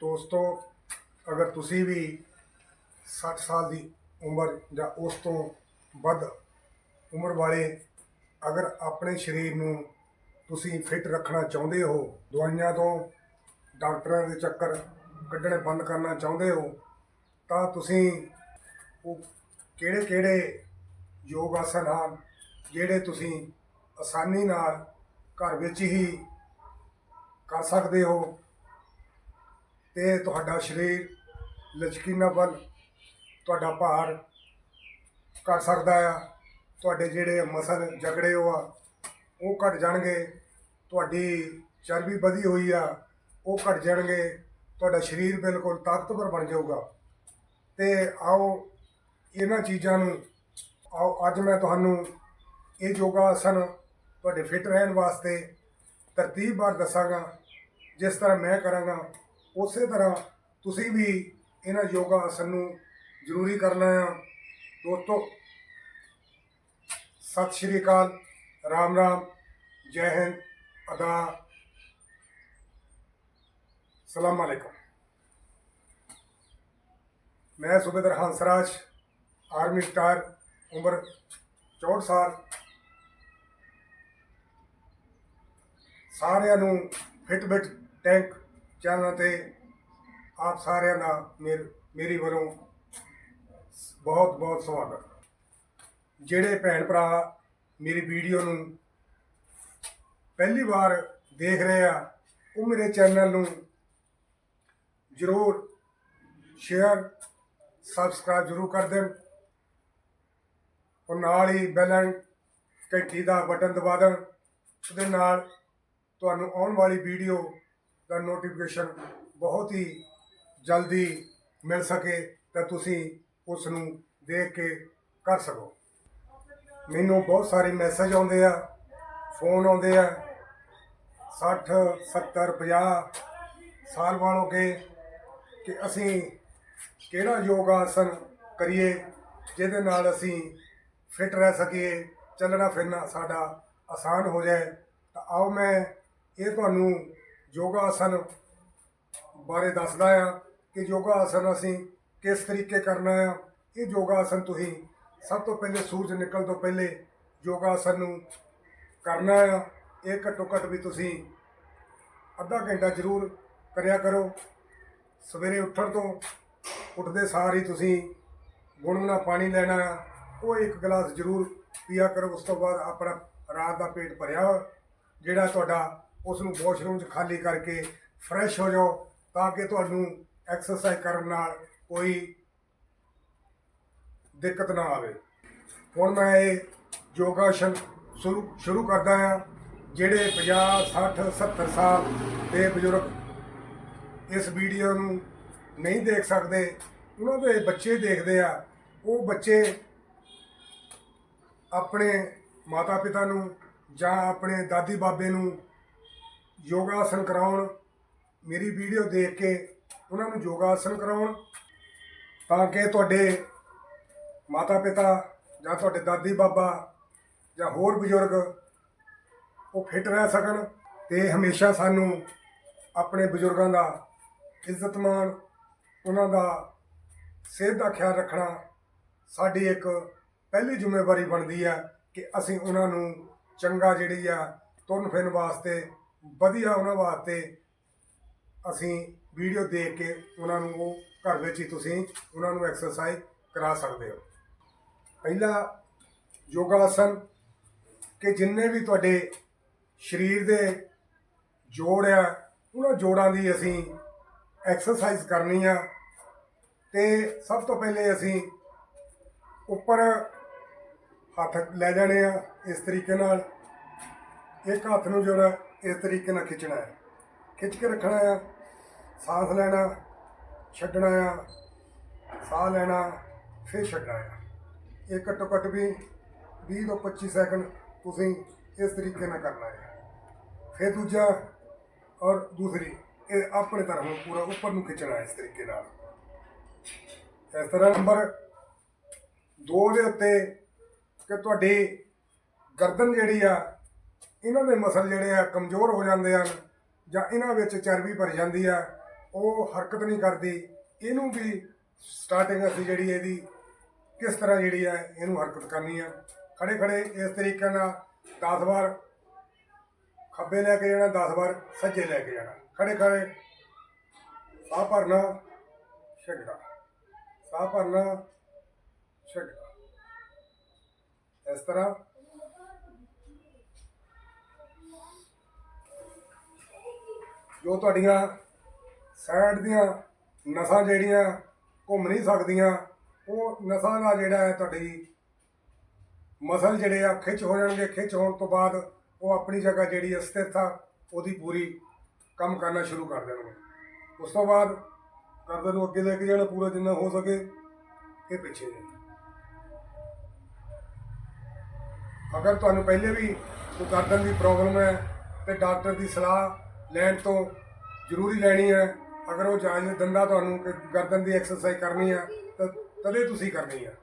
ਦੋਸਤੋ, ਅਗਰ ਤੁਸੀਂ ਵੀ 60 ਸਾਲ ਦੀ ਉਮਰ ਜਾਂ ਉਸ ਤੋਂ ਵੱਧ ਉਮਰ ਵਾਲੇ ਅਗਰ ਆਪਣੇ ਸਰੀਰ ਨੂੰ ਤੁਸੀਂ ਫਿੱਟ ਰੱਖਣਾ ਚਾਹੁੰਦੇ ਹੋ, ਦਵਾਈਆਂ ਤੋਂ, ਡਾਕਟਰਾਂ ਦੇ ਚੱਕਰ ਕੱਢਣੇ ਬੰਦ ਕਰਨਾ ਚਾਹੁੰਦੇ ਹੋ, ਤਾਂ ਤੁਸੀਂ ਉਹ ਕਿਹੜੇ ਕਿਹੜੇ ਯੋਗ ਆਸਨ ਹਨ ਜਿਹੜੇ ਤੁਸੀਂ ਆਸਾਨੀ ਨਾਲ ਘਰ ਵਿੱਚ ਹੀ ਕਰ ਸਕਦੇ ਹੋ? ਤੇ ਤੁਹਾਡਾ ਸਰੀਰ ਲਚਕੀਨਾਪਨ ਤੁਹਾਡਾ ਭਾਰ ਕਰ ਸਕਦਾ ਆ, ਤੁਹਾਡੇ ਜਿਹੜੇ ਮਸਲ ਜਕੜੇ ਹੋ ਆ ਉਹ ਘਟ ਜਾਣਗੇ, ਤੁਹਾਡੀ ਚਰਬੀ ਵਧੀ ਹੋਈ ਆ, ਉਹ ਘਟ ਜਾਣਗੇ, ਤੁਹਾਡਾ ਸਰੀਰ ਬਿਲਕੁਲ ਤਾਕਤਵਰ ਬਣ ਜਾਊਗਾ। ਤੇ ਆਓ ਇਹਨਾਂ ਚੀਜ਼ਾਂ ਨੂੰ, ਆਓ ਅੱਜ ਮੈਂ ਤੁਹਾਨੂੰ ਇਹ ਯੋਗਾ ਆਸਨ ਤੁਹਾਡੇ ਫਿੱਟ ਰਹਿਣ ਵਾਸਤੇ ਤਰਤੀਬ ਬਾਰ ਦੱਸਾਂਗਾ, ਜਿਸ ਤਰ੍ਹਾਂ ਮੈਂ ਕਰਾਂਗਾ ਉਸੇ ਤਰ੍ਹਾਂ ਤੁਸੀਂ ਵੀ ਇਹਨਾਂ ਯੋਗਾ ਆਸਨ ਨੂੰ ਜ਼ਰੂਰੀ ਕਰਨਾ ਆ। ਦੋਸਤੋ, ਸਤਿ ਸ਼੍ਰੀ ਅਕਾਲ, ਰਾਮ ਰਾਮ, ਜੈ ਹਿੰਦ, ਅਦਾ। ਸਲਾਮ ਅਲੈਕੁਮ। ਮੈਂ ਸੁਬੇਦਰ ਹੰਸਰਾਜ ਆਰਮੀ ਸਟਾਰ ਉਮਰ 64 ਸਾਲ। ਸਾਰਿਆਂ ਨੂੰ ਫਿਟਬਿਟ ਟੈਂਕ ਚੈਨਲ ਤੇ ਆਪ ਸਾਰਿਆਂ ਦਾ ਮੇਰ, ਮੇਰੀ ਵੱਲੋਂ ਬਹੁਤ ਬਹੁਤ ਸਵਾਗਤ। ਜਿਹੜੇ ਭੈਣ ਭਰਾ ਮੇਰੀ ਵੀਡੀਓ ਨੂੰ ਪਹਿਲੀ ਵਾਰ ਦੇਖ ਰਹੇ ਆ, ਉਹ ਮੇਰੇ ਚੈਨਲ ਨੂੰ ਜਰੂਰ ਸ਼ੇਅਰ, ਸਬਸਕ੍ਰਾਈਬ ਜਰੂਰ ਕਰ ਦੇਣ। ਔਰ ਨਾਲ ਹੀ ਬੈਲ ਘੰਟੀ ਦਾ ਬਟਨ ਦਬਾ ਦੇਣ। ਉਹਦੇ ਨਾਲ ਤੁਹਾਨੂੰ ਆਉਣ ਵਾਲੀ ਵੀਡੀਓ ਦਾ ਨੋਟੀਫਿਕੇਸ਼ਨ ਬਹੁਤ ਹੀ ਜਲਦੀ ਮਿਲ ਸਕੇ ਤਾਂ ਤੁਸੀਂ ਉਸ ਨੂੰ ਦੇਖ ਕੇ ਕਰ ਸਕੋ। ਮੈਨੂੰ ਬਹੁਤ ਸਾਰੇ ਮੈਸੇਜ ਆਉਂਦੇ ਆ ਫੋਨ ਆਉਂਦੇ ਆ 60 70 50 ਸਾਲ ਵਾਲੋਂ ਕੇ ਕਿ ਅਸੀਂ ਕਿਹੜਾ ਯੋਗਾ ਆਸਨ ਕਰੀਏ ਜਿਹਦੇ ਨਾਲ ਅਸੀਂ ਫਿਟ ਰਹਿ ਸਕੀਏ ਚੱਲਣਾ ਫਿਰਨਾ ਸਾਡਾ ਆਸਾਨ ਹੋ ਜਾਏ। ਤਾਂ ਆਓ ਮੈਂ ਇਹ ਤੁਹਾਨੂੰ ਯੋਗਾ ਆਸਨ ਬਾਰੇ ਦੱਸਦਾ ਆ ਕਿ ਯੋਗਾ ਆਸਨ ਅਸੀਂ ਕਿਸ ਤਰੀਕੇ ਕਰਨਾ ਆ। ਇਹ ਯੋਗਾ ਆਸਨ ਤੁਸੀਂ ਸਭ ਤੋਂ ਪਹਿਲੇ ਸੂਰਜ ਨਿਕਲਣ ਤੋਂ ਪਹਿਲੇ ਯੋਗਾ ਆਸਨ ਨੂੰ ਕਰਨਾ ਆ। ਇਹ ਘੱਟੋ ਘੱਟ ਵੀ ਤੁਸੀਂ ਅੱਧਾ ਘੰਟਾ ਜ਼ਰੂਰ ਕਰਿਆ ਕਰੋ। ਸਵੇਰੇ ਉੱਠਣ ਤੋਂ ਉੱਠਦੇ ਸਾਰ ਹੀ ਤੁਸੀਂ ਗੁਣਗੁਣਾ ਪਾਣੀ ਲੈਣਾ ਆ। ਉਹ ਇੱਕ ਗਲਾਸ ਜ਼ਰੂਰ ਪੀਆ ਕਰੋ। ਉਸ ਤੋਂ ਬਾਅਦ ਆਪਣਾ ਰਾਤ ਦਾ ਪੇਟ ਭਰਿਆ ਹੋਇਆ, ਜਿਹੜਾ ਤੁਹਾਡਾ ਉਸ ਨੂੰ ਵਾਸ਼ਰੂਮ 'ਚ ਖਾਲੀ ਕਰਕੇ ਫਰੈਸ਼ ਹੋ ਜਾਓ ਤਾਂ ਕਿ ਤੁਹਾਨੂੰ ਐਕਸਰਸਾਈਜ਼ ਕਰਨ ਨਾਲ ਕੋਈ ਦਿੱਕਤ ਨਾ ਆਵੇ। ਹੁਣ ਮੈਂ ਇਹ ਯੋਗਾਸਨ ਸ਼ੁਰੂ ਸ਼ੁਰੂ ਕਰਦਾ ਹਾਂ, ਜਿਹੜੇ 50 60 70 ਸਾਲ ਦੇ ਬਜ਼ੁਰਗ ਇਸ ਵੀਡੀਓ ਨੂੰ ਨਹੀਂ ਦੇਖ ਸਕਦੇ, ਉਹਨਾਂ ਦੇ ਬੱਚੇ ਦੇਖਦੇ ਆ। ਉਹ ਬੱਚੇ ਆਪਣੇ ਮਾਤਾ ਪਿਤਾ ਨੂੰ ਜਾਂ ਆਪਣੇ ਦਾਦੀ ਬਾਬੇ ਨੂੰ ਯੋਗਾਸਨ ਕਰਾਉਣ, ਮੇਰੀ ਵੀਡੀਓ ਦੇਖ ਕੇ ਉਹਨਾਂ ਨੂੰ ਯੋਗਾ ਯੋਗਾਸਨ ਕਰਾਉਣ, ਤਾਂ ਕਿ ਤੁਹਾਡੇ ਮਾਤਾ ਪਿਤਾ ਜਾਂ ਤੁਹਾਡੇ ਦਾਦੀ ਬਾਬਾ ਜਾਂ ਹੋਰ ਬਜ਼ੁਰਗ ਉਹ ਫਿੱਟ ਰਹਿ ਸਕਣ ਤੇ ਹਮੇਸ਼ਾ ਸਾਨੂੰ ਆਪਣੇ ਬਜ਼ੁਰਗਾਂ ਦਾ ਇੱਜ਼ਤ ਮਾਣ, ਉਹਨਾਂ ਦਾ ਸਿਹਤ ਦਾ ਖਿਆਲ ਰੱਖਣਾ ਸਾਡੀ ਇੱਕ ਪਹਿਲੀ ਜ਼ਿੰਮੇਵਾਰੀ ਬਣਦੀ ਹੈ ਕਿ ਅਸੀਂ ਉਹਨਾਂ ਨੂੰ ਚੰਗਾ ਜਿਹੜੀ ਆ ਤੁਰਨ ਫਿਰਨ ਵਾਸਤੇ ਵਧੀਆ ਉਹਨਾਂ ਵਾਸਤੇ ਅਸੀਂ ਵੀਡੀਓ ਦੇਖ ਕੇ ਉਹਨਾਂ ਨੂੰ ਉਹ ਘਰ ਵਿੱਚ ਹੀ ਤੁਸੀਂ ਉਹਨਾਂ ਨੂੰ ਐਕਸਰਸਾਈਜ਼ ਕਰਾ ਸਕਦੇ ਹੋ। ਪਹਿਲਾ ਯੋਗਾ ਆਸਨ ਕਿ ਜਿੰਨੇ ਵੀ ਤੁਹਾਡੇ ਸਰੀਰ ਦੇ ਜੋੜ ਆ, ਉਹਨਾਂ ਜੋੜਾਂ ਦੀ ਅਸੀਂ ਐਕਸਰਸਾਈਜ਼ ਕਰਨੀ ਆ ਤੇ ਸਭ ਤੋਂ ਪਹਿਲੇ ਅਸੀਂ ਉੱਪਰ ਹੱਥ ਲੈ ਜਾਣੇ ਆ ਇਸ ਤਰੀਕੇ ਨਾਲ। ਇੱਕ ਹੱਥ ਨੂੰ ਜਿਹੜਾ ਇਸ ਤਰੀਕੇ ਨਾਲ ਖਿੱਚਣਾ ਹੈ। ਖਿੱਚ ਕੇ ਰੱਖਣਾ ਆ ਸਾਹ ਲੈਣਾ, ਛੱਡਣਾ ਆ, ਸਾਹ ਲੈਣਾ, ਫਿਰ ਛੱਡਣਾ ਆ। ਇਹ ਘੱਟੋ ਘੱਟ ਵੀ 20 ਤੋਂ 25 ਸੈਕਿੰਡ ਤੁਸੀਂ ਇਸ ਤਰੀਕੇ ਨਾਲ ਕਰਨਾ ਹੈ ਫਿਰ ਦੂਜਾ ਔਰ ਦੂਸਰੀ, ਇਹ ਆਪਣੇ ਤਰ੍ਹਾਂ ਨੂੰ ਪੂਰਾ ਉੱਪਰ ਨੂੰ ਖਿੱਚਣਾ ਹੈ ਇਸ ਤਰੀਕੇ ਨਾਲ। ਇਸ ਤਰ੍ਹਾਂ ਨੰਬਰ 2 ਦੇ ਉੱਤੇ ਕਿ ਤੁਹਾਡੀ ਗਰਦਨ ਜਿਹੜੀ ਆ ਇਹਨਾਂ ਦੇ ਮਸਲ ਜਿਹੜੇ ਆ ਕਮਜ਼ੋਰ ਹੋ ਜਾਂਦੇ ਹਨ ਜਾਂ ਇਹਨਾਂ ਵਿੱਚ ਚਰਬੀ ਭਰ ਜਾਂਦੀ ਆ, ਉਹ ਹਰਕਤ ਨਹੀਂ ਕਰਦੀ। ਇਹਨੂੰ ਵੀ ਸਟਾਰਟਿੰਗ ਅਸੀਂ ਜਿਹੜੀ ਇਹਦੀ ਕਿਸ ਤਰ੍ਹਾਂ ਜਿਹੜੀ ਹੈ ਇਹਨੂੰ ਹਰਕਤ ਕਰਨੀ ਆ। ਖੜੇ ਖੜੇ ਇਸ ਤਰੀਕੇ ਨਾਲ 10 ਵਾਰ ਖੱਬੇ ਲੈ ਕੇ ਜਾਣਾ 10 ਵਾਰ ਸੱਜੇ ਲੈ ਕੇ ਜਾਣਾ। ਖੜੇ ਖੜੇ ਸਾਹ ਭਰਨਾ ਛੱਡਣਾ ਸਾਹ ਭਰਨਾ ਛੱਡਣਾ ਇਸ ਤਰ੍ਹਾਂ ਜੋ ਤੁਹਾਡੀਆਂ ਸਾਈਡ ਦੀਆਂ ਨਸਾਂ ਜਿਹੜੀਆਂ ਘੁੰਮ ਨਹੀਂ ਸਕਦੀਆਂ, ਉਹ ਨਸਾਂ ਦਾ ਜਿਹੜਾ ਹੈ ਤੁਹਾਡੀ ਮਸਲ ਜਿਹੜੇ ਆ ਖਿੱਚ ਹੋ ਜਾਣਗੇ। ਖਿੱਚ ਹੋਣ ਤੋਂ ਬਾਅਦ ਉਹ ਆਪਣੀ ਜਗ੍ਹਾ ਜਿਹੜੀ ਹੈ ਆ ਉਹਦੀ ਪੂਰੀ ਕੰਮ ਕਰਨਾ ਸ਼ੁਰੂ ਕਰ ਦੇਣਗੇ। ਉਸ ਤੋਂ ਬਾਅਦ ਗਰਦਨ ਨੂੰ ਅੱਗੇ ਲੈ ਕੇ ਜਾਣਾ ਪੂਰਾ ਜਿੰਨਾ ਹੋ ਸਕੇ, ਇਹ ਪਿੱਛੇ ਜਾਣਾ। ਅਗਰ ਤੁਹਾਨੂੰ ਪਹਿਲੇ ਵੀ ਕੋਈ ਗਰਦਨ ਦੀ ਪ੍ਰੋਬਲਮ ਹੈ ਤੇ ਡਾਕਟਰ ਦੀ ਸਲਾਹ ਲੈਣ ਤੋਂ ਜ਼ਰੂਰੀ ਲੈਣੀ ਹੈ। ਅਗਰ ਉਹ ਜਾਇਜ਼ ਦਿੰਦਾ ਤੁਹਾਨੂੰ ਕਿ ਗਰਦਨ ਦੀ ਐਕਸਰਸਾਈਜ਼ ਕਰਨੀ ਹੈ, ਤਾਂ ਤਦੇ ਤੁਸੀਂ ਕਰਨੀ ਹੈ।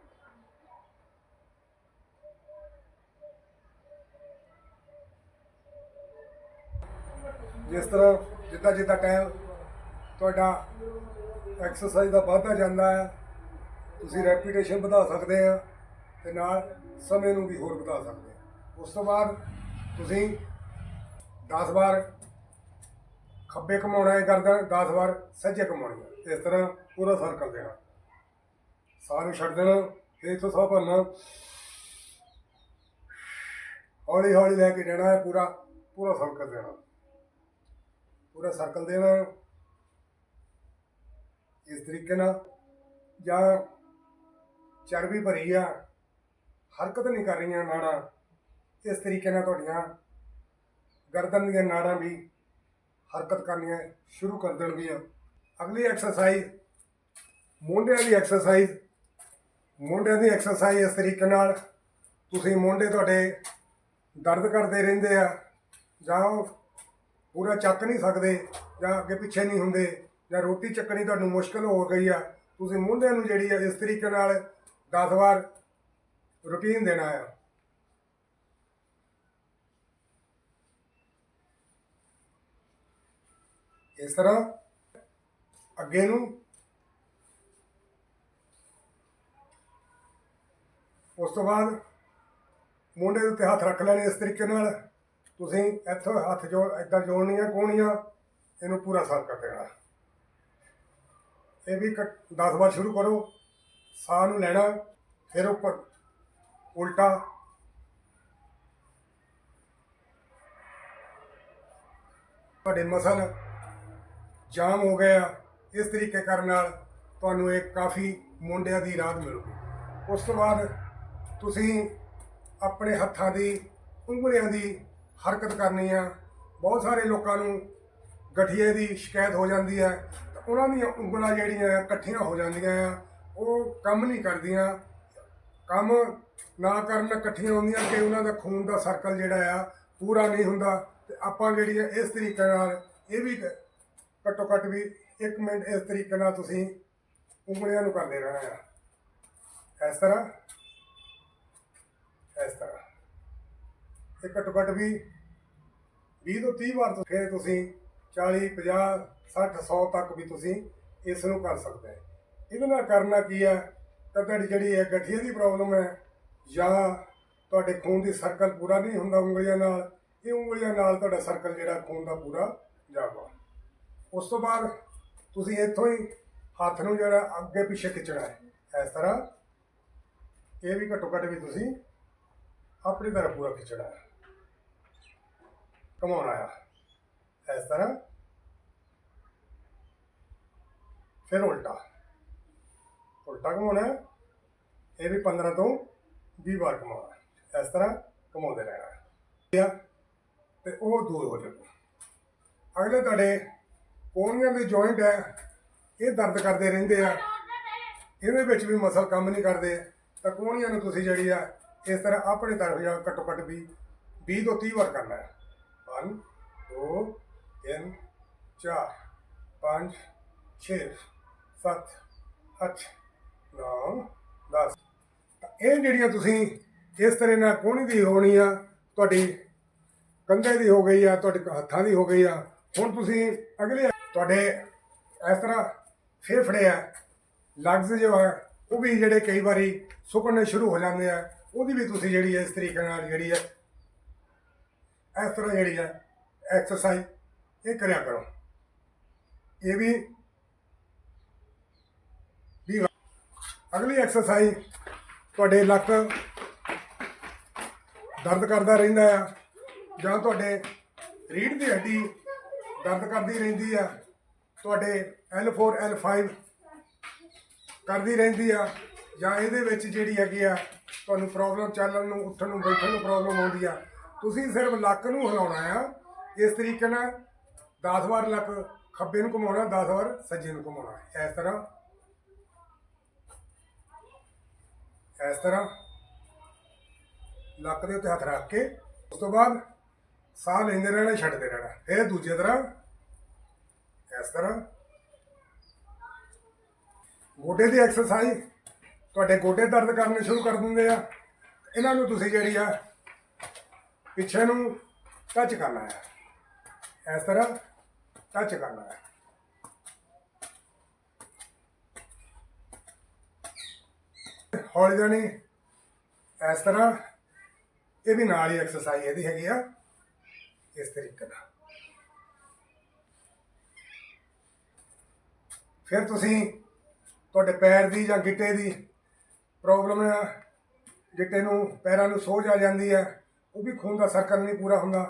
ਜਿਸ ਤਰ੍ਹਾਂ ਜਿੱਦਾਂ ਜਿੱਦਾਂ ਟਾਈਮ ਤੁਹਾਡਾ ਐਕਸਰਸਾਈਜ਼ ਦਾ ਵੱਧਦਾ ਜਾਂਦਾ ਹੈ, ਤੁਸੀਂ ਰੈਪੀਟੇਸ਼ਨ ਵਧਾ ਸਕਦੇ ਆ ਤੇ ਨਾਲ ਸਮੇਂ ਨੂੰ ਵੀ ਹੋਰ ਵਧਾ ਸਕਦੇ ਆ ਉਸ ਤੋਂ ਬਾਅਦ ਤੁਸੀਂ 10 ਵਾਰ ਖੱਬੇ ਘਮਾਉਣਾ ਹੈ ਗਰਦਨ 10 ਵਾਰ ਸੱਜੇ ਘਮਾਉਣੀ ਹੈ ਇਸ ਤਰ੍ਹਾਂ ਪੂਰਾ ਸਰਕਲ ਦੇਣਾ। ਸਾਹ ਨੂੰ ਛੱਡ ਦੇਣਾ, ਫਿਰ ਇੱਥੋਂ ਸਾਹ ਭਰਨਾ। ਹੌਲੀ ਹੌਲੀ ਲੈ ਕੇ ਜਾਣਾ ਹੈ ਪੂਰਾ ਪੂਰਾ ਸਰਕਲ ਦੇਣਾ। ਪੂਰਾ ਸਰਕਲ ਦੇਣਾ। ਇਸ ਤਰੀਕੇ ਨਾਲ ਜਾਂ ਚਰਬੀ ਭਰੀ ਆ, ਹਰਕਤ ਨਹੀਂ ਕਰ ਰਹੀਆਂ ਨਾੜਾਂ। ਇਸ ਤਰੀਕੇ ਨਾਲ ਤੁਹਾਡੀਆਂ ਗਰਦਨ ਦੀਆਂ ਨਾੜਾਂ ਵੀ ਹਰਕਤ ਕਰਨੀਆਂ ਸ਼ੁਰੂ ਕਰ ਦੇਣਗੀਆਂ। ਅਗਲੀ ਐਕਸਰਸਾਈਜ਼ ਮੋਢਿਆਂ ਦੀ ਐਕਸਰਸਾਈਜ਼ ਮੋਢਿਆਂ ਦੀ ਐਕਸਰਸਾਈਜ਼ ਇਸ ਤਰੀਕੇ ਨਾਲ ਤੁਸੀਂ ਮੋਢੇ ਤੁਹਾਡੇ ਦਰਦ ਕਰਦੇ ਰਹਿੰਦੇ ਆ ਜਾਂ ਉਹ ਪੂਰਾ ਚੱਕ ਨਹੀਂ ਸਕਦੇ ਜਾਂ ਅੱਗੇ ਪਿੱਛੇ ਨਹੀਂ ਹੁੰਦੇ ਜਾਂ ਰੋਟੀ ਚੱਕਣੀ ਤੁਹਾਨੂੰ ਮੁਸ਼ਕਲ ਹੋ ਗਈ ਆ, ਤੁਸੀਂ ਮੋਢਿਆਂ ਨੂੰ ਜਿਹੜੀ ਆ ਇਸ ਤਰੀਕੇ ਨਾਲ 10 ਵਾਰ ਰੁਟੀਨ ਦੇਣਾ ਆ। ਇਸ ਤਰ੍ਹਾਂ ਅੱਗੇ ਨੂੰ ਉਸ ਤੋਂ ਬਾਅਦ ਮੋਢੇ ਦੇ ਉੱਤੇ ਹੱਥ ਰੱਖ ਲੈਣੇ ਇਸ ਤਰੀਕੇ ਨਾਲ। ਤੁਸੀਂ ਇੱਥੋਂ ਹੱਥ ਜੋ ਇੱਦਾਂ ਜੋੜਨੀਆਂ, ਕੋਣੀਆਂ, ਇਹਨੂੰ ਪੂਰਾ ਸਾਫ਼ ਕਰ ਦੇਣਾ। ਇਹ ਵੀ 10 ਵਾਰ ਸ਼ੁਰੂ ਕਰੋ, ਸਾਹ ਨੂੰ ਲੈਣਾ, ਫਿਰ ਉੱਪਰ ਉਲਟਾ। ਤੁਹਾਡੇ ਮਸਲ ਜਾਮ ਹੋ ਗਏ ਆ। ਇਸ ਤਰੀਕੇ ਕਰਨ ਨਾਲ ਤੁਹਾਨੂੰ ਇਹ ਕਾਫੀ ਮੁੰਡਿਆਂ ਦੀ ਰਾਹਤ ਮਿਲੂਗੀ। ਉਸ ਤੋਂ ਬਾਅਦ ਤੁਸੀਂ ਆਪਣੇ ਹੱਥਾਂ ਦੀ, ਉਂਗਲੀਆਂ ਦੀ ਹਰਕਤ ਕਰਨੀ ਆ। ਬਹੁਤ ਸਾਰੇ ਲੋਕਾਂ ਨੂੰ ਗਠੀਏ ਦੀ ਸ਼ਿਕਾਇਤ ਹੋ ਜਾਂਦੀ ਹੈ ਤਾਂ ਉਹਨਾਂ ਦੀਆਂ ਉਂਗਲਾਂ ਜਿਹੜੀਆਂ ਆ, ਇਕੱਠੀਆਂ ਹੋ ਜਾਂਦੀਆਂ ਆ। ਉਹ ਕੰਮ ਨਹੀਂ ਕਰਦੀਆਂ। ਕੰਮ ਨਾ ਕਰਨ ਇਕੱਠੀਆਂ ਹੁੰਦੀਆਂ ਕਿ ਉਹਨਾਂ ਦਾ ਖੂਨ ਦਾ ਸਰਕਲ ਜਿਹੜਾ ਆ, ਪੂਰਾ ਨਹੀਂ ਹੁੰਦਾ। ਤੇ ਆਪਾਂ ਜਿਹੜੀਆਂ ਇਸ ਤਰੀਕੇ ਨਾਲ ਇਹ ਵੀ ਘੱਟੋ ਘੱਟ ਵੀ 1 ਮਿੰਟ ਇਸ ਤਰੀਕੇ ਨਾਲ ਤੁਸੀਂ ਉਂਗਲੀਆਂ ਨੂੰ ਕਰਦੇ ਰਹਿਣਾ ਆ। ਇਸ ਤਰ੍ਹਾਂ ਇਸ ਤਰ੍ਹਾਂ। ਇਹ ਘੱਟੋ ਘੱਟ ਵੀ 20 ਤੋਂ 30 ਵਾਰ ਤੋਂ ਫਿਰ ਤੁਸੀਂ 40 50 60 100 ਤੱਕ ਵੀ ਤੁਸੀਂ ਇਸ ਨੂੰ ਕਰ ਸਕਦੇ ਹੋ। ਇਹਦੇ ਨਾਲ ਕਰਨਾ ਕੀ ਹੈ ਤਾਂ ਤੁਹਾਡੀ ਜਿਹੜੀ ਹੈ ਗਠੀਏ ਦੀ ਪ੍ਰੋਬਲਮ ਹੈ ਜਾਂ ਤੁਹਾਡੇ ਖੂਨ ਦੀ ਸਰਕਲ ਪੂਰਾ ਨਹੀਂ ਹੁੰਦਾ ਉਂਗਲੀਆਂ ਨਾਲ, ਇਹ ਉਂਗਲੀਆਂ ਨਾਲ ਤੁਹਾਡਾ ਸਰਕਲ ਜਿਹੜਾ ਖੂਨ ਦਾ ਪੂਰਾ ਜਾਗਾ ਉਸ ਤੋਂ ਬਾਅਦ ਤੁਸੀਂ ਇੱਥੋਂ ਹੀ ਹੱਥ ਨੂੰ ਜਿਹੜਾ ਅੱਗੇ ਪਿੱਛੇ ਖਿੱਚਣਾ ਹੈ, ਇਸ ਤਰ੍ਹਾਂ। ਇਹ ਵੀ ਘੱਟੋ ਘੱਟ ਵੀ ਤੁਸੀਂ ਆਪਣੀ ਤਰ੍ਹਾਂ ਪੂਰਾ ਖਿੱਚਣਾ ਹੈ। ਕਮਾਉਣਾ ਆ ਇਸ ਤਰ੍ਹਾਂ। ਫਿਰ ਉਲਟਾ। ਉਲਟਾ ਘਮਾਉਣਾ ਇਹ ਵੀ 15 ਤੋਂ 20 ਵਾਰ ਘਮਾਉਣਾ ਇਸ ਤਰ੍ਹਾਂ ਘਮਾਉਂਦੇ ਰਹਿਣਾ ਹੈ। ਤੇ ਉਹ ਦੂਰ ਹੋ ਜਾਊਗਾ ਅਗਲੇ ਤੁਹਾਡੇ ਕੋਹਣੀਆਂ ਦੇ ਜੁਆਇੰਟ ਹੈ, ਇਹ ਦਰਦ ਕਰਦੇ ਰਹਿੰਦੇ ਆ। ਇਹਦੇ ਵਿੱਚ ਵੀ ਮਸਲ ਕੰਮ ਨਹੀਂ ਕਰਦੇ। ਤਾਂ ਕੋਣੀਆਂ ਨੂੰ ਤੁਸੀਂ ਜਿਹੜੀ ਆ, ਇਸ ਤਰ੍ਹਾਂ ਆਪਣੇ ਤਰਫ ਜਾਂ ਘੱਟੋ ਘੱਟ ਵੀ 20 ਤੋਂ 30 ਵਾਰ ਕਰਨਾ ਹੈ। 1 2 3 4 5 6 7 8 9 10 ਇਹ ਜਿਹੜੀਆਂ ਤੁਸੀਂ ਇਸ ਤਰ੍ਹਾਂ ਨਾਲ ਕੋਣੀ ਦੀ ਹੋਣੀ ਆ, ਤੁਹਾਡੀ ਕੰਧੇ ਦੀ ਹੋ ਗਈ ਆ, ਤੁਹਾਡੇ ਹੱਥਾਂ ਦੀ ਹੋ ਗਈ ਆ, ਹੁਣ ਤੁਸੀਂ ਅਗਲੇ ਤੁਹਾਡੇ ਇਸ ਤਰ੍ਹਾਂ ਫੇਫੜੇ ਆ। ਲਗਜ਼ ਜੋ ਹੈ ਉਹ ਵੀ ਜਿਹੜੇ ਕਈ ਵਾਰੀ ਸੁੱਕਣੇ ਸ਼ੁਰੂ ਹੋ ਜਾਂਦੇ ਆ, ਉਹਦੀ ਵੀ ਤੁਸੀਂ ਜਿਹੜੀ ਹੈ ਇਸ ਤਰੀਕੇ ਨਾਲ ਜਿਹੜੀ ਹੈ ਇਸ ਤਰ੍ਹਾਂ ਜਿਹੜੀ ਹੈ ਐਕਸਰਸਾਈਜ਼ ਇਹ ਕਰਿਆ ਕਰੋ। ਇਹ ਵੀ ਵੀ ਅਗਲੀ ਐਕਸਰਸਾਈਜ਼ ਤੁਹਾਡੇ ਲੱਕ ਦਰਦ ਕਰਦਾ ਰਹਿੰਦਾ ਆ ਜਾਂ ਤੁਹਾਡੇ ਰੀੜ੍ਹ ਦੀ ਹੱਡੀ ਦਰਦ ਕਰਦੀ ਰਹਿੰਦੀ ਆ। ਤੁਹਾਡੇ L4 L5 ਕਰਦੀ ਰਹਿੰਦੀ ਆ। ਜਾਂ ਇਹਦੇ ਵਿੱਚ ਜਿਹੜੀ ਹੈਗੀ ਆ, ਤੁਹਾਨੂੰ ਪ੍ਰੋਬਲਮ ਚੱਲਣ ਨੂੰ, ਉੱਠਣ ਨੂੰ, ਬੈਠਣ ਨੂੰ ਪ੍ਰੋਬਲਮ ਆਉਂਦੀ ਆ। ਤੁਸੀਂ ਸਿਰਫ ਲੱਕ ਨੂੰ ਹਿਲਾਉਣਾ ਆ। ਇਸ ਤਰੀਕੇ ਨਾਲ 10 ਵਾਰ ਲੱਕ ਖੱਬੇ ਨੂੰ ਘੁਮਾਉਣਾ 10 ਵਾਰ ਸੱਜੇ ਨੂੰ ਘੁਮਾਉਣਾ। ਇਸ ਤਰ੍ਹਾਂ। ਇਸ ਤਰ੍ਹਾਂ। ਲੱਕ ਦੇ ਉੱਤੇ ਹੱਥ ਰੱਖ ਕੇ, ਉਸ ਤੋਂ ਬਾਅਦ ਸਾਹ ਲੈਂਦੇ ਰਹਿਣਾ, ਛੱਡਦੇ ਰਹਿਣਾ। ਫਿਰ ਦੂਜੇ ਤਰ੍ਹਾਂ, ਇਸ ਤਰ੍ਹਾਂ ਗੋਡੇ ਦੀ ਐਕਸਰਸਾਈਜ਼ ਤੁਹਾਡੇ ਗੋਡੇ ਦਰਦ ਕਰਨੇ ਸ਼ੁਰੂ ਕਰ ਦਿੰਦੇ ਆ। ਇਹਨਾਂ ਨੂੰ ਤੁਸੀਂ ਜਿਹੜੀ ਆ, ਪਿੱਛੇ ਨੂੰ ਟੱਚ ਕਰਨਾ ਹੈ। ਇਸ ਤਰ੍ਹਾਂ ਟੱਚ ਕਰਨਾ ਹੈ। ਹੌਲੀ ਜਾਣੀ, ਇਸ ਤਰ੍ਹਾਂ, ਇਹ ਵੀ ਨਾਲ ਹੀ ਐਕਸਰਸਾਈਜ਼ ਇਹਦੀ ਹੈਗੀ ਆ। ਇਸ ਤਰੀਕੇ ਨਾਲ। ਫਿਰ ਤੁਸੀਂ ਤੁਹਾਡੇ ਪੈਰ ਦੀ ਜਾਂ ਗਿੱਟੇ ਦੀ ਪ੍ਰੋਬਲਮ ਆ ਗਿੱਟੇ ਨੂੰ, ਪੈਰਾਂ ਨੂੰ ਸੋਜ ਆ ਜਾਂਦੀ ਹੈ, ਉਹ ਵੀ ਖੂਨ ਦਾ ਸਰਕਲ ਨਹੀਂ ਪੂਰਾ ਹੁੰਦਾ।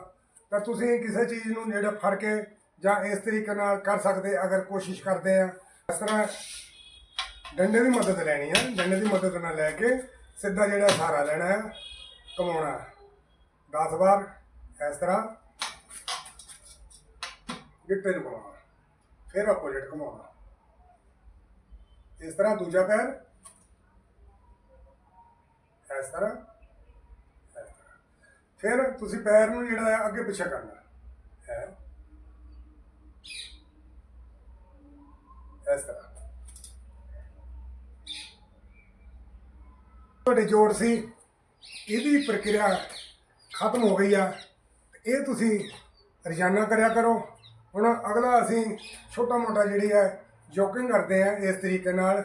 ਤਾਂ ਤੁਸੀਂ ਕਿਸੇ ਚੀਜ਼ ਨੂੰ ਜਿਹੜਾ ਫੜ ਕੇ ਜਾਂ ਇਸ ਤਰੀਕੇ ਨਾਲ ਕਰ ਸਕਦੇ, ਅਗਰ ਕੋਸ਼ਿਸ਼ ਕਰਦੇ ਆ, ਇਸ ਤਰ੍ਹਾਂ ਡੰਡੇ ਦੀ ਮਦਦ ਲੈਣੀ ਹੈ ਡੰਡੇ ਦੀ ਮਦਦ ਨਾਲ ਲੈ ਕੇ ਸਿੱਧਾ ਜਿਹੜਾ ਸਹਾਰਾ ਲੈਣਾ ਹੈ, ਕਮਾਉਣਾ 10 ਵਾਰ ਇਸ ਤਰ੍ਹਾਂ ਗਿੱਟੇ ਨੂੰ ਘੁਮਾਉਣਾ ਫਿਰ ਆਪੋਜਿਟ ਘੁਮਾਉਣਾ ਇਸ ਤਰ੍ਹਾਂ ਦੂਜਾ ਪੈਰ। ਇਸ ਤਰ੍ਹਾਂ। ਇਸ ਤਰ੍ਹਾਂ। ਫਿਰ ਤੁਸੀਂ ਪੈਰ ਨੂੰ ਜਿਹੜਾ ਹੈ ਅੱਗੇ ਪਿੱਛੇ ਕਰਨਾ ਹੈ। ਇਸ ਤਰ੍ਹਾਂ। ਤੁਹਾਡੇ ਜੋੜ ਸੀ। ਇਹਦੀ ਪ੍ਰਕਿਰਿਆ ਖਤਮ ਹੋ ਗਈ ਆ। ਇਹ ਤੁਸੀਂ ਰੋਜ਼ਾਨਾ ਕਰਿਆ ਕਰੋ। ਹੁਣ ਅਗਲਾ ਅਸੀਂ ਛੋਟਾ ਮੋਟਾ ਜਿਹੜੀ ਹੈ ਜੋਕਿੰਗ ਕਰਦੇ ਆ ਇਸ ਤਰੀਕੇ ਨਾਲ।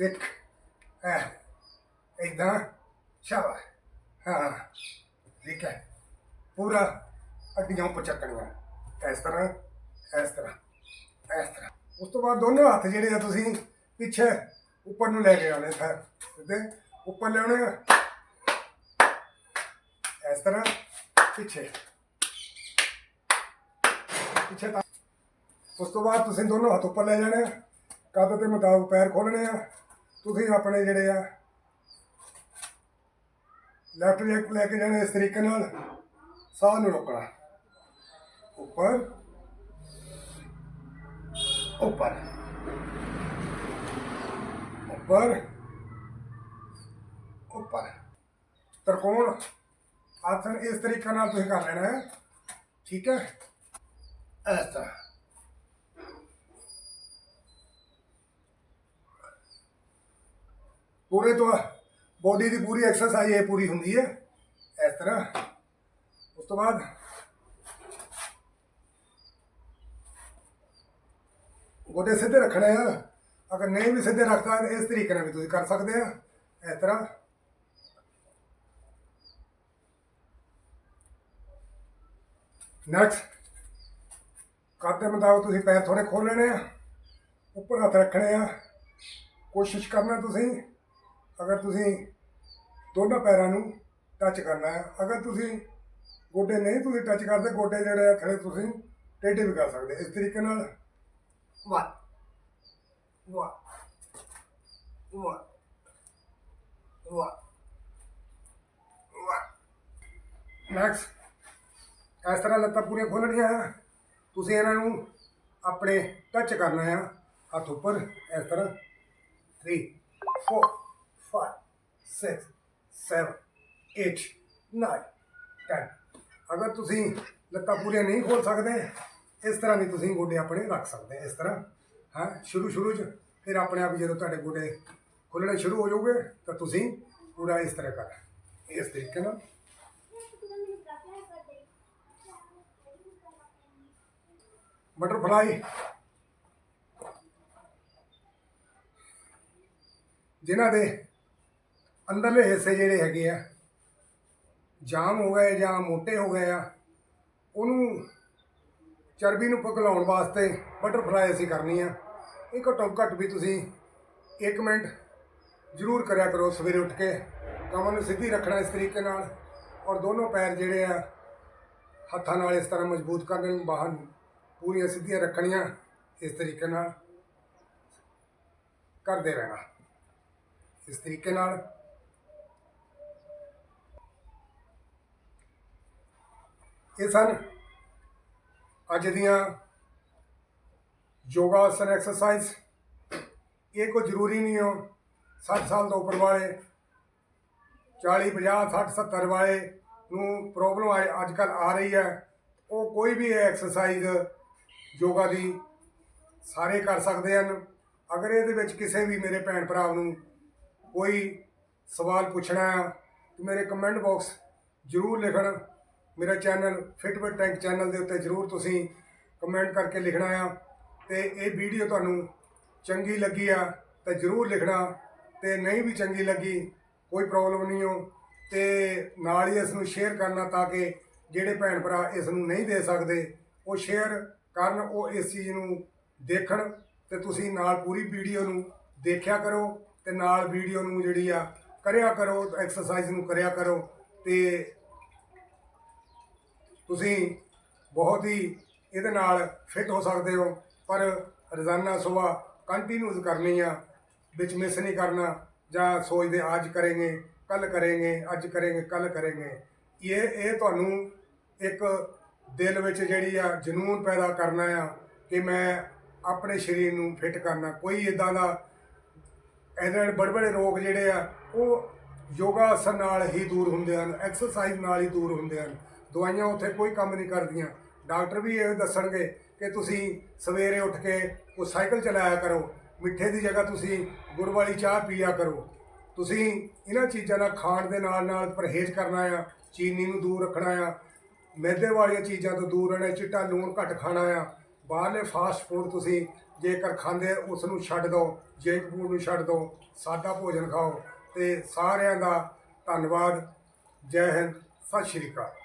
ਇੱਕ ਹੈ ਇਦਾਂ ਸ਼ਾਬਾਸ਼ ਹਾਂ, ਠੀਕ ਹੈ। ਪੂਰਾ ਅੱਡੀਆਂ ਉੱਪਰ ਚੱਕਣੀਆਂ। ਇਸ ਤਰ੍ਹਾਂ ਇਸ ਤਰ੍ਹਾਂ ਇਸ ਤਰ੍ਹਾਂ। ਉਸ ਤੋਂ ਬਾਅਦ ਦੋਨੋਂ ਹੱਥ ਜਿਹੜੇ ਆ ਤੁਸੀਂ ਪਿੱਛੇ ਉੱਪਰ ਨੂੰ ਲੈ ਕੇ ਆਉਣੇ ਫਿਰ ਸਿੱਧੇ ਉੱਪਰ ਲਿਆਉਣੇ ਆ। ਇਸ ਤਰ੍ਹਾਂ, ਪਿੱਛੇ। ਪਿੱਛੇ ਤਾਂ। ਉਸ ਤੋਂ ਬਾਅਦ ਤੁਸੀਂ ਦੋਨੋਂ ਹੱਥ ਉੱਪਰ ਲੈ ਜਾਣੇ ਆ। ਕੱਦ ਦੇ ਮੁਤਾਬਕ ਪੈਰ ਖੋਲਣੇ ਆ। ਤੁਸੀਂ ਆਪਣੇ ਜਿਹੜੇ ਆ ਲੈਫਟ ਲੈਗ ਲੈ ਕੇ ਜਾਣੇ ਇਸ ਤਰੀਕੇ ਨਾਲ। ਸਾਹ ਨੂੰ ਰੋਕਣਾ। ਉੱਪਰ। ਉੱਪਰ। ਉੱਪਰ। ਉੱਪਰ। ਤਰਕੋਣ। ਆਸਨ ਇਸ ਤਰੀਕੇ ਨਾਲ ਤੁਸੀਂ ਕਰ ਲੈਣਾ ਹੈ। ਠੀਕ ਹੈ? ਇਸ ਤਰ੍ਹਾਂ ਪੂਰੇ ਤੋਂ ਬੋਡੀ ਦੀ ਪੂਰੀ ਐਕਸਰਸਾਈਜ਼ ਇਹ ਪੂਰੀ ਹੁੰਦੀ ਹੈ। ਇਸ ਤਰ੍ਹਾਂ। ਉਸ ਤੋਂ ਬਾਅਦ ਗੋਡੇ ਸਿੱਧੇ ਰੱਖਣੇ ਆ। ਅਗਰ ਨਹੀਂ ਵੀ ਸਿੱਧੇ ਰੱਖਦਾ ਤਾਂ ਇਸ ਤਰੀਕੇ ਨਾਲ ਵੀ ਤੁਸੀਂ ਕਰ ਸਕਦੇ ਆ। ਇਸ ਤਰ੍ਹਾਂ। ਨੈਕਸਟ ਕਰਦੇ ਮੁਤਾਬਕ ਤੁਸੀਂ ਪੈਰ ਥੋੜੇ ਖੋਲ ਲੈਣੇ ਆ ਉੱਪਰ ਹੱਥ ਰੱਖਣੇ ਆ। ਕੋਸ਼ਿਸ਼ ਕਰਨਾ ਤੁਸੀਂ ਅਗਰ ਤੁਸੀਂ ਦੋਨਾਂ ਪੈਰਾਂ ਨੂੰ ਟੱਚ ਕਰਨਾ ਹੈ। ਅਗਰ ਤੁਸੀਂ ਗੋਡੇ ਨਹੀਂ ਤੁਸੀਂ ਟੱਚ ਕਰਦੇ ਗੋਡੇ ਜਿਹੜੇ ਆ ਥਲੇ ਤੁਸੀਂ ਟੇਢੇ ਵੀ ਕਰ ਸਕਦੇ। ਇਸ ਤਰੀਕੇ ਨਾਲ ਵਾਹ ਵਾਹ ਵਾਹ ਵਾਹ ਵਾਹ। ਨੈਕਸਟ ਇਸ ਤਰ੍ਹਾਂ ਲੱਤਾਂ ਪੂਰੀਆਂ ਖੋਲਣੀਆਂ ਆ। ਤੁਸੀਂ ਇਹਨਾਂ ਨੂੰ ਆਪਣੇ ਟੱਚ ਕਰਨਾ ਆ, ਹੱਥ ਉੱਪਰ, ਇਸ ਤਰ੍ਹਾਂ। 3 4 5 6 7 8 9 10 ਅਗਰ ਤੁਸੀਂ ਲੱਤਾਂ ਪੂਰੀਆਂ ਨਹੀਂ ਖੋਲ ਸਕਦੇ, ਇਸ ਤਰ੍ਹਾਂ ਵੀ ਤੁਸੀਂ ਗੋਡੇ ਆਪਣੇ ਰੱਖ ਸਕਦੇ ਇਸ ਤਰ੍ਹਾਂ। ਹਾਂ ਸ਼ੁਰੂ ਸ਼ੁਰੂ ਚ, ਫਿਰ ਆਪਣੇ ਆਪ ਜਦੋਂ ਤੁਹਾਡੇ ਗੋਡੇ ਖੁੱਲਣੇ ਸ਼ੁਰੂ ਹੋ ਜਾਓਗੇ, ਤਾਂ ਤੁਸੀਂ ਪੂਰਾ ਇਸ ਤਰ੍ਹਾਂ ਕਰ ਇਸ ਤਰੀਕੇ ਨਾਲ ਬਟਰਫਲਾਈ ਜਿਨ੍ਹਾਂ ਦੇ ਅੰਦਰਲੇ ਹਿੱਸੇ ਜਿਹੜੇ ਹੈਗੇ ਆ, ਜਾਮ ਹੋ ਗਏ ਜਾਂ ਮੋਟੇ ਹੋ ਗਏ ਆ, ਉਹਨੂੰ ਚਰਬੀ ਨੂੰ ਪਗਲਾਉਣ ਵਾਸਤੇ ਬਟਰਫਲਾਈ ਅਸੀਂ ਕਰਨੀ ਆ। ਇਹ ਘੱਟੋ ਘੱਟ ਵੀ ਤੁਸੀਂ 1 ਮਿੰਟ ਜ਼ਰੂਰ ਕਰਿਆ ਕਰੋ ਸਵੇਰੇ ਉੱਠ ਕੇ। ਕਮਰ ਨੂੰ ਸਿੱਧੀ ਰੱਖਣਾ ਇਸ ਤਰੀਕੇ ਨਾਲ ਔਰ ਦੋਨੋਂ ਪੈਰ ਜਿਹੜੇ ਆ, ਹੱਥਾਂ ਨਾਲ ਇਸ ਤਰ੍ਹਾਂ ਮਜ਼ਬੂਤ ਕਰਨ ਬਾਹਰ ਪੂਰੀਆਂ ਸਿੱਧੀਆਂ ਰੱਖਣੀਆਂ ਇਸ ਤਰੀਕੇ ਨਾਲ ਕਰਦੇ ਰਹਿਣਾ। ਇਸ ਤਰੀਕੇ ਨਾਲ ਇਹ ਸਨ ਅੱਜ ਦੀਆਂ ਯੋਗਾ ਆਸਨ ਐਕਸਰਸਾਈਜ਼ ਇਹ ਕੋਈ ਜ਼ਰੂਰੀ ਨਹੀਂ ਹੋ। 60 ਸਾਲ ਤੋਂ ਉੱਪਰ ਵਾਲੇ 40 50 60 70 ਵਾਲੇ ਨੂੰ ਪ੍ਰੋਬਲਮ ਅੱਜ ਕੱਲ ਆ ਰਹੀ ਹੈ। ਉਹ ਕੋਈ ਵੀ ਐਕਸਰਸਾਈਜ਼ ਯੋਗਾ ਦੀ ਸਾਰੇ ਕਰ ਸਕਦੇ ਹਨ। ਅਗਰ ਇਹਦੇ ਵਿੱਚ ਕਿਸੇ ਵੀ ਮੇਰੇ ਭੈਣ ਭਰਾ ਨੂੰ ਕੋਈ ਸਵਾਲ ਪੁੱਛਣਾ ਹੈ, ਤਾਂ ਮੇਰੇ ਕਮੈਂਟ ਬਾਕਸ ਜ਼ਰੂਰ ਲਿਖਣ। ਮੇਰਾ ਚੈਨਲ ਫਿਟਬਿਟ ਟੈਂਕ ਚੈਨਲ ਦੇ ਉੱਤੇ ਜ਼ਰੂਰ ਤੁਸੀਂ ਕਮੈਂਟ ਕਰਕੇ ਲਿਖਣਾ ਆ। ਤੇ ਇਹ ਵੀਡੀਓ ਤੁਹਾਨੂੰ ਚੰਗੀ ਲੱਗੀ ਆ, ਤਾਂ ਜ਼ਰੂਰ ਲਿਖਣਾ। ਤੇ ਨਹੀਂ ਵੀ ਚੰਗੀ ਲੱਗੀ, ਕੋਈ ਪ੍ਰੋਬਲਮ ਨਹੀਂ ਹੋ ਤੇ ਨਾਲ ਹੀ ਇਸ ਨੂੰ ਸ਼ੇਅਰ ਕਰਨਾ ਤਾਂ ਕਿ ਜਿਹੜੇ ਭੈਣ ਭਰਾ ਇਸ ਨੂੰ ਨਹੀਂ ਦੇ ਸਕਦੇ, ਉਹ ਸ਼ੇਅਰ ਕਰਨ ਉਹ ਇਸ ਚੀਜ਼ ਨੂੰ ਦੇਖਣ ਤੇ ਤੁਸੀਂ ਨਾਲ ਪੂਰੀ ਵੀਡੀਓ ਨੂੰ ਦੇਖਿਆ ਕਰੋ ਤੇ ਨਾਲ ਵੀਡੀਓ ਨੂੰ ਜਿਹੜੀ ਆ ਕਰਿਆ ਕਰੋ ਐਕਸਰਸਾਈਜ਼ ਨੂੰ ਕਰਿਆ ਕਰੋ ਤੇ ਤੁਸੀਂ ਬਹੁਤ ਹੀ ਇਹਦੇ ਨਾਲ ਫਿੱਟ ਹੋ ਸਕਦੇ ਹੋ, ਪਰ ਰੋਜ਼ਾਨਾ ਸਵੇਰ ਕੰਟੀਨਿਊਸ ਕਰਨੀ ਆ, ਵਿੱਚ ਮਿਸ ਨਹੀਂ ਕਰਨਾ ਜਾਂ ਸੋਚਦੇ ਅੱਜ ਕਰਾਂਗੇ ਕੱਲ ਕਰਾਂਗੇ, ਅੱਜ ਕਰਾਂਗੇ ਕੱਲ ਕਰਾਂਗੇ। ਇਹ ਇਹ ਤੁਹਾਨੂੰ ਇੱਕ ਦਿਲ ਵਿੱਚ ਜਿਹੜੀ ਆ ਜਨੂਨ ਪੈਦਾ ਕਰਨਾ ਆ ਕਿ ਮੈਂ ਆਪਣੇ ਸਰੀਰ ਨੂੰ ਫਿੱਟ ਕਰਨਾ। ਕੋਈ ਇਦਾਂ ਦਾ ਇਹਦੇ ਬੜੇ ਬੜੇ ਰੋਗ ਜਿਹੜੇ ਆ, ਉਹ ਯੋਗਾ ਆਸਨ ਨਾਲ ਹੀ ਦੂਰ ਹੁੰਦੇ ਹਨ ਐਕਸਰਸਾਈਜ਼ ਨਾਲ ਹੀ ਦੂਰ ਹੁੰਦੇ ਹਨ। ਦਵਾਈਆਂ ਉੱਥੇ ਕੋਈ ਕੰਮ ਨਹੀਂ ਕਰਦੀਆਂ। ਡਾਕਟਰ ਵੀ ਇਹ ਦੱਸਣਗੇ ਕਿ ਤੁਸੀਂ ਸਵੇਰੇ ਉੱਠ ਕੇ ਉਹ ਸਾਈਕਲ ਚਲਾਇਆ ਕਰੋ, ਮਿੱਠੇ ਦੀ ਜਗ੍ਹਾ ਤੁਸੀਂ ਗੁੜ ਵਾਲੀ ਚਾਹ ਪੀਆ ਕਰੋ। ਤੁਸੀਂ ਇਹਨਾਂ ਚੀਜ਼ਾਂ ਨਾਲ ਖਾਣ ਦੇ ਨਾਲ ਨਾਲ ਪਰਹੇਜ਼ ਕਰਨਾ ਆ, ਚੀਨੀ ਨੂੰ ਦੂਰ ਰੱਖਣਾ ਆ ਮੈਦੇ ਵਾਲੀਆਂ ਚੀਜ਼ਾਂ ਤੋਂ ਦੂਰ ਰਹਿਣਾ, ਚਿੱਟਾ ਲੂਣ ਘੱਟ ਖਾਣਾ ਆ। ਬਾਹਰਲੇ ਫਾਸਟ ਫੂਡ ਤੁਸੀਂ ਜੇਕਰ ਖਾਂਦੇ ਉਸ ਨੂੰ ਛੱਡ ਦਿਓ ਜੇਕ ਫੂਡ ਨੂੰ ਛੱਡ ਦਿਓ, ਸਾਦਾ ਭੋਜਨ ਖਾਓ। ਤੇ ਸਾਰਿਆਂ ਦਾ ਧੰਨਵਾਦ। ਜੈ ਹਿੰਦ। ਸਤਿ ਸ਼੍ਰੀ ਅਕਾਲ।